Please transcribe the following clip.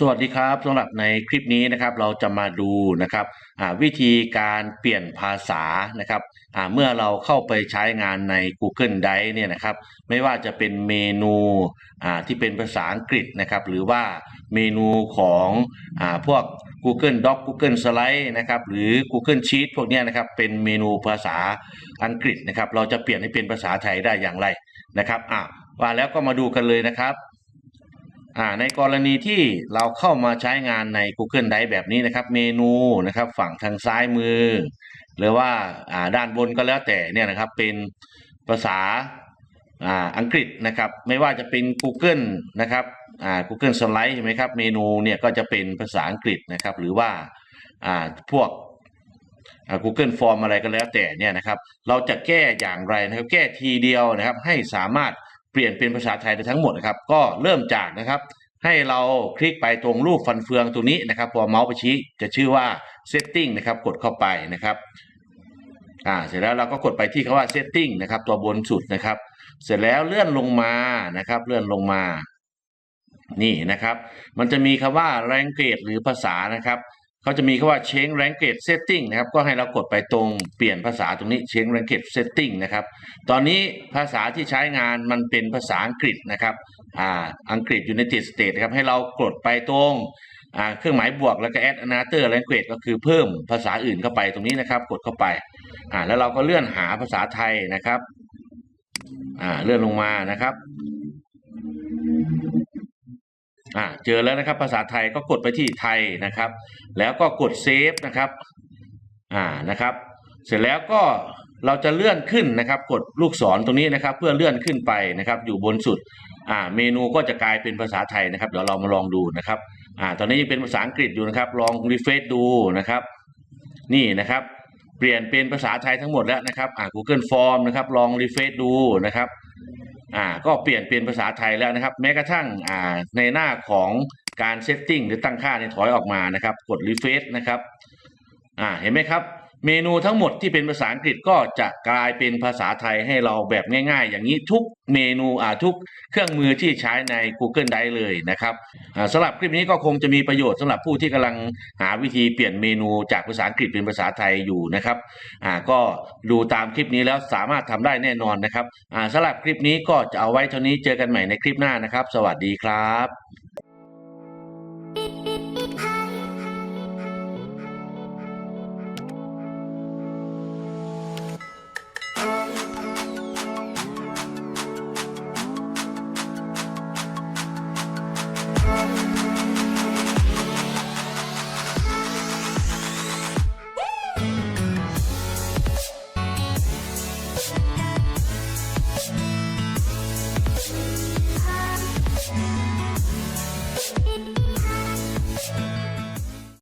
สวัสดีครับสำหรับในคลิปนี้นะครับเราจะมาดูนะครับวิธีการเปลี่ยนภาษานะครับเมื่อเราเข้าไปใช้งานใน Google Drive เนี่ยนะครับไม่ว่าจะเป็นเมนูที่เป็นภาษาอังกฤษนะครับหรือว่าเมนูของอพวก Google Doc Google Slide นะครับหรือ Google Sheet พวกนี้นะครับเป็นเมนูภาษาอังกฤษนะครับเราจะเปลี่ยนให้เป็นภาษาไทยได้อย่างไรนะครับอ่าว่าแล้วก็มาดูกันเลยนะครับ ในกรณีที่เราเข้ามาใช้งานใน Google Drive แบบนี้นะครับ เมนูนะครับฝั่งทางซ้ายมือ หรือว่าอ่าด้านบนก็แล้วแต่เนี่ยนะครับเป็นภาษาอ่าอังกฤษนะครับ ไม่ว่าจะเป็น Google นะครับอ่า Google Slide ใช่ไหมครับเมนูเนี่ยก็จะเป็นภาษาอังกฤษนะครับ หรือว่าอ่าพวกอ่า Google Form อะไรก็แล้วแต่เนี่ยนะครับ เราจะแก้อย่างไรนะครับ แก้ทีเดียวนะครับให้สามารถ ลี่ยนเป็นภาษาไทยได้ทั้งหมดนะครับ ก็เริ่มจากนะครับ ให้เราคลิกไปตรงรูปฟันเฟืองตรงนี้นะครับพอเมาส์ไปชี้จะชื่อว่า setting นะครับ กดเข้าไปนะครับอ่าเสร็จแล้วเราก็กดไปที่คำว่า setting นะครับ ตัวบนสุดนะครับ เสร็จแล้วเลื่อนลงมานะครับ เลื่อนลงมานี่นะครับ มันจะมีคำว่า language หรือภาษานะครับ เขาจะมีคำว่า change language setting นะครับ ก็ให้เรากดไปตรงเปลี่ยนภาษาตรงนี้ change language setting นะครับ ตอนนี้ภาษาที่ใช้งานมันเป็นภาษาอังกฤษนะครับ อ่า อังกฤษ United States นะครับ ให้เรากดไปตรงอ่าเครื่องหมายบวกแล้วก็ add another language ก็คือเพิ่มภาษาอื่นเข้าไปตรงนี้นะครับ กดเข้าไปอ่าแล้วเราก็เลื่อนหาภาษาไทยนะครับอ่าเลื่อนลงมานะครับ อ่าเจอแล้วนะครับภาษาไทยก็กดไปที่ไทยนะครับ แล้วก็กดเซฟนะครับอ่านะครับ เสร็จแล้วก็เราจะเลื่อนขึ้นนะครับ กดลูกศรตรงนี้นะครับ เพื่อเลื่อนขึ้นไปนะครับ อยู่บนสุดอ่าเมนูก็จะกลายเป็นภาษาไทยนะครับ เดี๋ยวเรามาลองดูนะครับอ่าตอนนี้ยังเป็นภาษาอังกฤษอยู่นะครับ ลองรีเฟรชดูนะครับ นี่นะครับ เปลี่ยนเป็นภาษาไทยทั้งหมดแล้วนะครับอ่า Google Form นะครับ ลองรีเฟรชดูนะครับ อ่าก็เปลี่ยนเป็นภาษาไทยแล้วนะครับ แม้กระทั่งอ่าในหน้าของการเซตติ้งหรือตั้งค่าในถอยออกมานะครับ กดรีเฟรชนะครับอ่าเห็นไหมครับ เมนูทั้งหมดที่เป็นภาษาอังกฤษก็จะกลายเป็นภาษาไทยให้เราแบบง่าย ๆ อย่างนี้ทุกเมนูอ่าทุกเครื่องมือที่ใช้ใน Google Drive เลยนะครับสำหรับคลิปนี้ก็คงจะมีประโยชน์สำหรับผู้ที่กำลังหาวิธีเปลี่ยนเมนูจากภาษาอังกฤษเป็นภาษาไทยอยู่นะครับอ่าก็ดูตามคลิปนี้แล้วสามารถทำได้แน่นอนนะครับอ่าสำหรับคลิปนี้ก็จะเอาไว้เท่านี้เจอกันใหม่ในคลิปหน้านะครับ สวัสดีครับ